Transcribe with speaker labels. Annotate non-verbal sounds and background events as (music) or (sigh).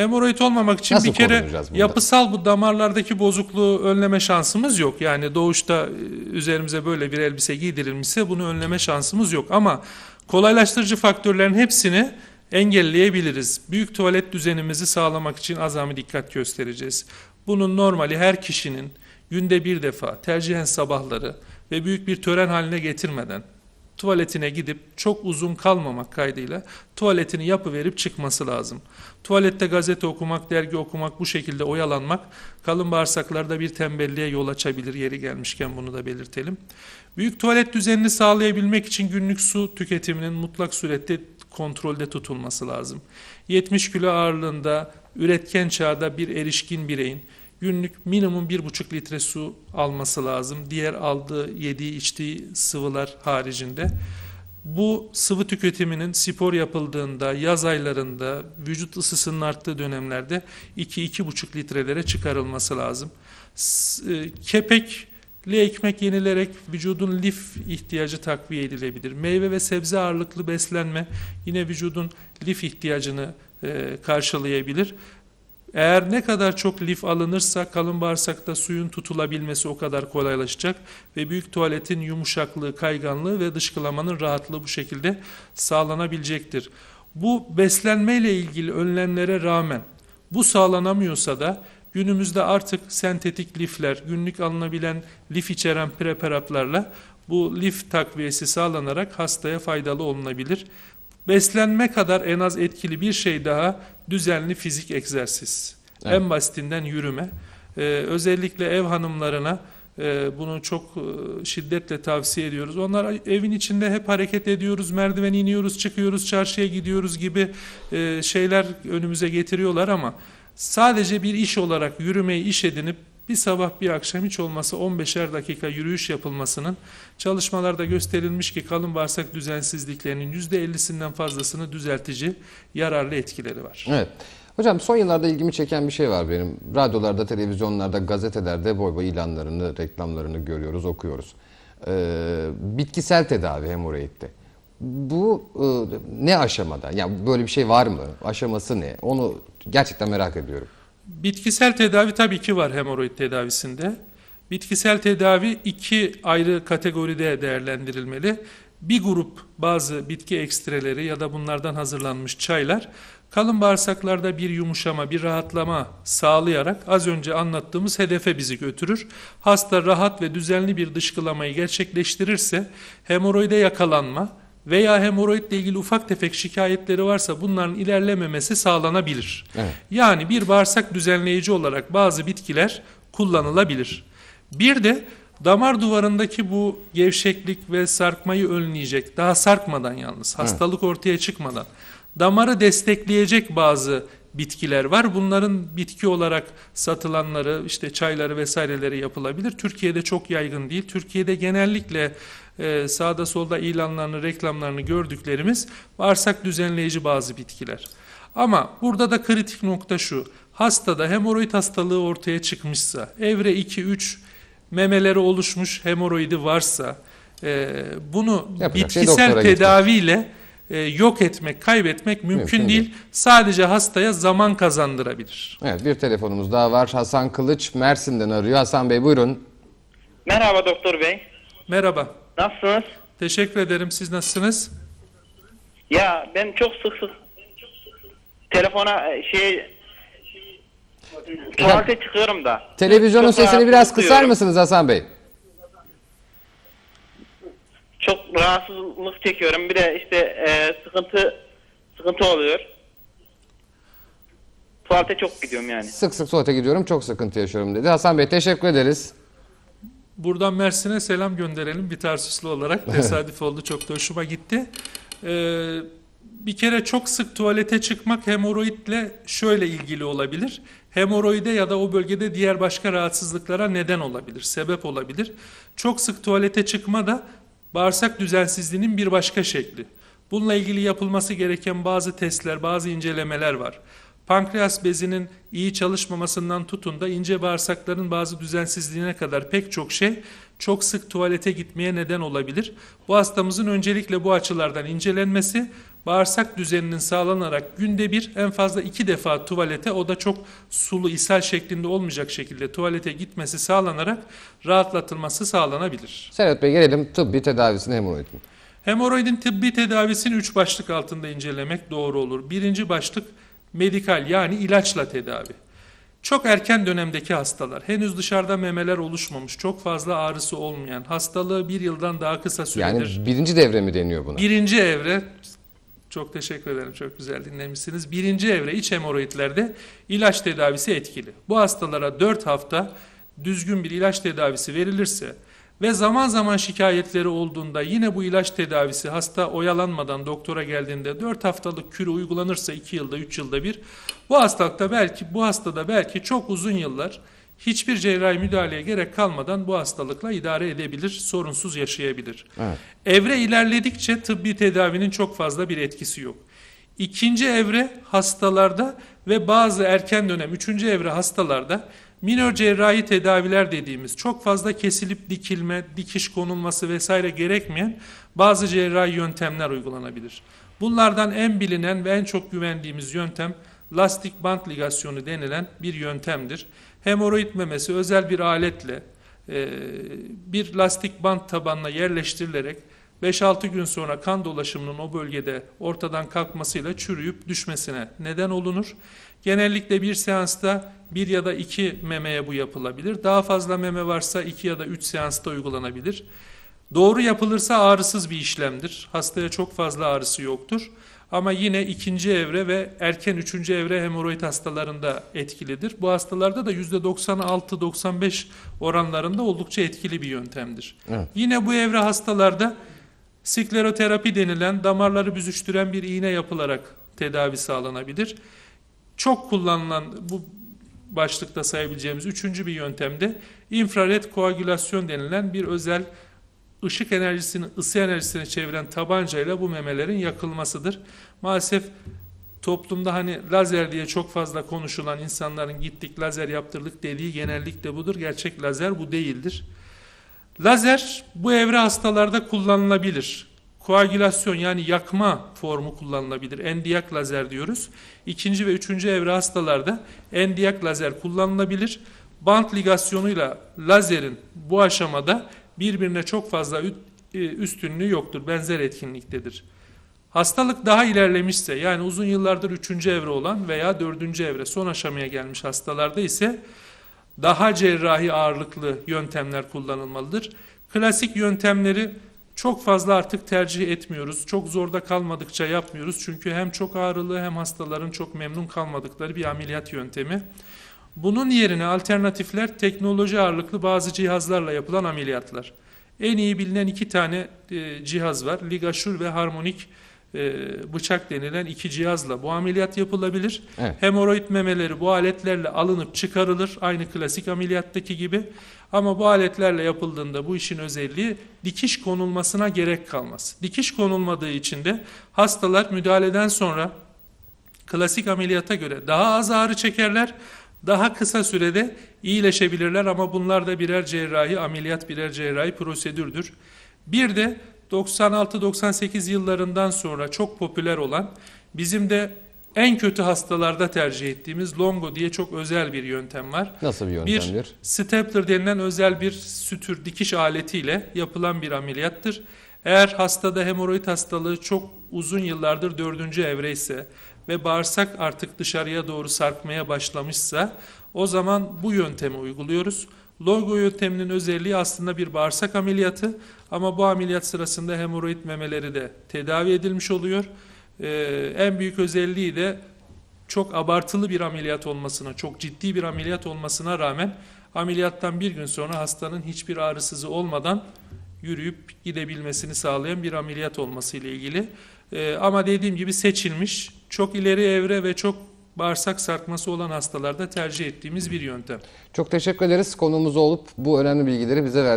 Speaker 1: Hemoroid olmamak için
Speaker 2: Nasıl
Speaker 1: bir kere yapısal bu damarlardaki bozukluğu önleme şansımız yok. Yani doğuşta e, üzerimize böyle bir elbise giydirilmişse bunu önleme şansımız yok. Ama kolaylaştırıcı faktörlerin hepsini engelleyebiliriz. Büyük tuvalet düzenimizi sağlamak için azami dikkat göstereceğiz. Bunun normali her kişinin günde bir defa tercihen sabahları ve büyük bir tören haline getirmeden tuvaletine gidip çok uzun kalmamak kaydıyla tuvaletini yapıverip çıkması lazım. Tuvalette gazete okumak, dergi okumak, bu şekilde oyalanmak kalın bağırsaklarda bir tembelliğe yol açabilir. Yeri gelmişken bunu da belirtelim. Büyük tuvalet düzenini sağlayabilmek için günlük su tüketiminin mutlak surette kontrolde tutulması lazım. 70 kilo ağırlığında üretken çağda bir erişkin bireyin günlük minimum 1,5 litre su alması lazım. Diğer aldığı, yediği, içtiği sıvılar haricinde. Bu sıvı tüketiminin spor yapıldığında, yaz aylarında, vücut ısısının arttığı dönemlerde 2-2,5 litrelere çıkarılması lazım. E, Kepekli ekmek yenilerek vücudun lif ihtiyacı takviye edilebilir. Meyve ve sebze ağırlıklı beslenme yine vücudun lif ihtiyacını e, karşılayabilir. Eğer ne kadar çok lif alınırsa kalın bağırsakta suyun tutulabilmesi o kadar kolaylaşacak ve büyük tuvaletin yumuşaklığı, kayganlığı ve dışkılamanın rahatlığı bu şekilde sağlanabilecektir. Bu beslenmeyle ilgili önlemlere rağmen bu sağlanamıyorsa da günümüzde artık sentetik lifler, günlük alınabilen lif içeren preparatlarla bu lif takviyesi sağlanarak hastaya faydalı olunabilir. Beslenme kadar en az etkili bir şey daha düzenli fizik egzersiz.
Speaker 2: Evet.
Speaker 1: En basitinden yürüme. Ee, özellikle ev hanımlarına e, bunu çok e, şiddetle tavsiye ediyoruz. Onlar evin içinde hep hareket ediyoruz, merdiven iniyoruz, çıkıyoruz, çarşıya gidiyoruz gibi e, şeyler önümüze getiriyorlar ama sadece bir iş olarak yürümeyi iş edinip bir sabah bir akşam hiç olmasa 15'er dakika yürüyüş yapılmasının çalışmalarda gösterilmiş ki kalın bağırsak düzensizliklerinin %50'sinden fazlasını düzeltici yararlı etkileri var.
Speaker 2: Evet. Hocam son yıllarda ilgimi çeken bir şey var benim. Radyolarda, televizyonlarda, gazetelerde boy boy ilanlarını, reklamlarını görüyoruz, okuyoruz. Ee, bitkisel tedavi hemoroidde. Bu e, ne aşamada? Yani böyle bir şey var mı? Aşaması ne? Onu gerçekten merak ediyorum.
Speaker 1: Bitkisel tedavi tabii ki var hemoroid tedavisinde. Bitkisel tedavi iki ayrı kategoride değerlendirilmeli. Bir grup bazı bitki ekstreleri ya da bunlardan hazırlanmış çaylar kalın bağırsaklarda bir yumuşama, bir rahatlama sağlayarak az önce anlattığımız hedefe bizi götürür. Hasta rahat ve düzenli bir dışkılamayı gerçekleştirirse hemoroide yakalanma veya hemoroidle ilgili ufak tefek şikayetleri varsa bunların ilerlememesi sağlanabilir.
Speaker 2: Evet.
Speaker 1: Yani bir bağırsak düzenleyici olarak bazı bitkiler kullanılabilir. Bir de damar duvarındaki bu gevşeklik ve sarkmayı önleyecek, daha sarkmadan yalnız, hastalık ortaya çıkmadan, damarı destekleyecek bazı bitkiler var. Bunların bitki olarak satılanları, işte çayları vesaireleri yapılabilir. Türkiye'de çok yaygın değil. Türkiye'de genellikle e, sağda solda ilanlarını, reklamlarını gördüklerimiz bağırsak düzenleyici bazı bitkiler. Ama burada da kritik nokta şu. Hastada hemoroid hastalığı ortaya çıkmışsa, evre 2-3 memeleri oluşmuş hemoroidi varsa, e, bunu
Speaker 2: Yapacak şey
Speaker 1: bitkisel
Speaker 2: doktora gitmek.
Speaker 1: E, yok etmek, kaybetmek mümkün,
Speaker 2: Mümkün
Speaker 1: değil.
Speaker 2: değil.
Speaker 1: Sadece hastaya zaman kazandırabilir.
Speaker 2: Evet bir telefonumuz daha var. Hasan Kılıç Mersin'den arıyor. Hasan Bey buyurun.
Speaker 3: Merhaba doktor bey.
Speaker 1: Merhaba.
Speaker 3: Nasılsınız?
Speaker 1: Teşekkür ederim. Siz nasılsınız?
Speaker 3: Ya ben çok sık sık telefona e, şey tuvalete çıkıyorum da.
Speaker 2: Televizyonun
Speaker 3: Çok
Speaker 2: sesini biraz kısar mısınız Hasan Bey?
Speaker 3: Çok rahatsızlık çekiyorum. Bir de işte e, sıkıntı sıkıntı oluyor. Tuvalete çok gidiyorum yani.
Speaker 2: Sık sık tuvalete gidiyorum çok sıkıntı yaşıyorum dedi. Hasan Bey teşekkür ederiz.
Speaker 1: Buradan Mersin'e selam gönderelim bir Tarsuslu olarak. (laughs) Tesadüf oldu çok da hoşuma gitti. Ee, bir kere çok sık tuvalete çıkmak hemoroidle şöyle ilgili olabilir. Hemoroide ya da o bölgede diğer başka rahatsızlıklara neden olabilir, sebep olabilir. Çok sık tuvalete çıkma da bağırsak düzensizliğinin bir başka şekli. Bununla ilgili yapılması gereken bazı testler, bazı incelemeler var. pankreas bezinin iyi çalışmamasından tutun da ince bağırsakların bazı düzensizliğine kadar pek çok şey çok sık tuvalete gitmeye neden olabilir. Bu hastamızın öncelikle bu açılardan incelenmesi, bağırsak düzeninin sağlanarak günde bir en fazla iki defa tuvalete o da çok sulu ishal şeklinde olmayacak şekilde tuvalete gitmesi sağlanarak rahatlatılması sağlanabilir.
Speaker 2: Serhat Bey gelelim tıbbi tedavisine hemoroidin.
Speaker 1: Hemoroidin tıbbi tedavisini üç başlık altında incelemek doğru olur. Birinci başlık medikal yani ilaçla tedavi. Çok erken dönemdeki hastalar, henüz dışarıda memeler oluşmamış, çok fazla ağrısı olmayan, hastalığı bir yıldan daha kısa süredir.
Speaker 2: Yani birinci devre mi deniyor buna?
Speaker 1: Birinci evre, çok teşekkür ederim, çok güzel dinlemişsiniz. Birinci evre iç hemoroidlerde ilaç tedavisi etkili. Bu hastalara 4 hafta düzgün bir ilaç tedavisi verilirse ve zaman zaman şikayetleri olduğunda yine bu ilaç tedavisi hasta oyalanmadan doktora geldiğinde 4 haftalık kürü uygulanırsa 2 yılda 3 yılda bir bu hastalıkta belki bu hastada belki çok uzun yıllar hiçbir cerrahi müdahaleye gerek kalmadan bu hastalıkla idare edebilir, sorunsuz yaşayabilir.
Speaker 2: Evet.
Speaker 1: Evre ilerledikçe tıbbi tedavinin çok fazla bir etkisi yok. İkinci evre hastalarda ve bazı erken dönem üçüncü evre hastalarda minor cerrahi tedaviler dediğimiz çok fazla kesilip dikilme, dikiş konulması vesaire gerekmeyen bazı cerrahi yöntemler uygulanabilir. Bunlardan en bilinen ve en çok güvendiğimiz yöntem lastik bant ligasyonu denilen bir yöntemdir. Hemoroid memesi özel bir aletle e, bir lastik bant tabanına yerleştirilerek 5-6 gün sonra kan dolaşımının o bölgede ortadan kalkmasıyla çürüyüp düşmesine neden olunur. Genellikle bir seansta bir ya da iki memeye bu yapılabilir. Daha fazla meme varsa iki ya da üç seansta uygulanabilir. Doğru yapılırsa ağrısız bir işlemdir. Hastaya çok fazla ağrısı yoktur. Ama yine ikinci evre ve erken üçüncü evre hemoroid hastalarında etkilidir. Bu hastalarda da %96-95 oranlarında oldukça etkili bir yöntemdir.
Speaker 2: Evet.
Speaker 1: Yine bu evre hastalarda skleroterapi denilen damarları büzüştüren bir iğne yapılarak tedavi sağlanabilir. Çok kullanılan bu başlıkta sayabileceğimiz üçüncü bir yöntemde infrared koagülasyon denilen bir özel ışık enerjisini ısı enerjisine çeviren tabancayla bu memelerin yakılmasıdır. Maalesef toplumda hani lazer diye çok fazla konuşulan insanların gittik lazer yaptırdık dediği genellikle budur. Gerçek lazer bu değildir. Lazer bu evre hastalarda kullanılabilir. Koagülasyon yani yakma formu kullanılabilir. Endiyak lazer diyoruz. İkinci ve üçüncü evre hastalarda endiyak lazer kullanılabilir. Bant ligasyonuyla lazerin bu aşamada birbirine çok fazla e, üstünlüğü yoktur. Benzer etkinliktedir. Hastalık daha ilerlemişse yani uzun yıllardır üçüncü evre olan veya dördüncü evre son aşamaya gelmiş hastalarda ise daha cerrahi ağırlıklı yöntemler kullanılmalıdır. Klasik yöntemleri çok fazla artık tercih etmiyoruz. Çok zorda kalmadıkça yapmıyoruz. Çünkü hem çok ağrılı hem hastaların çok memnun kalmadıkları bir ameliyat yöntemi. Bunun yerine alternatifler teknoloji ağırlıklı bazı cihazlarla yapılan ameliyatlar. En iyi bilinen iki tane e, cihaz var. Ligaşur ve harmonik e, bıçak denilen iki cihazla bu ameliyat yapılabilir.
Speaker 2: Evet.
Speaker 1: Hemoroid memeleri bu aletlerle alınıp çıkarılır. Aynı klasik ameliyattaki gibi. Ama bu aletlerle yapıldığında bu işin özelliği dikiş konulmasına gerek kalmaz. Dikiş konulmadığı için de hastalar müdahaleden sonra klasik ameliyata göre daha az ağrı çekerler, daha kısa sürede iyileşebilirler ama bunlar da birer cerrahi ameliyat, birer cerrahi prosedürdür. Bir de 96-98 yıllarından sonra çok popüler olan bizim de en kötü hastalarda tercih ettiğimiz longo diye çok özel bir yöntem var.
Speaker 2: Nasıl bir
Speaker 1: Bir
Speaker 2: yöntemdir?
Speaker 1: stapler denilen özel bir sütür dikiş aletiyle yapılan bir ameliyattır. Eğer hastada hemoroid hastalığı çok uzun yıllardır dördüncü evre ise ve bağırsak artık dışarıya doğru sarkmaya başlamışsa o zaman bu yöntemi uyguluyoruz. Longo yönteminin özelliği aslında bir bağırsak ameliyatı ama bu ameliyat sırasında hemoroid memeleri de tedavi edilmiş oluyor. Ee, en büyük özelliği de çok abartılı bir ameliyat olmasına, çok ciddi bir ameliyat olmasına rağmen ameliyattan bir gün sonra hastanın hiçbir ağrısızı olmadan yürüyüp gidebilmesini sağlayan bir ameliyat olması ile ilgili. Ee, ama dediğim gibi seçilmiş, çok ileri evre ve çok bağırsak sarkması olan hastalarda tercih ettiğimiz bir yöntem.
Speaker 2: Çok teşekkür ederiz konuğumuz olup bu önemli bilgileri bize verdiğiniz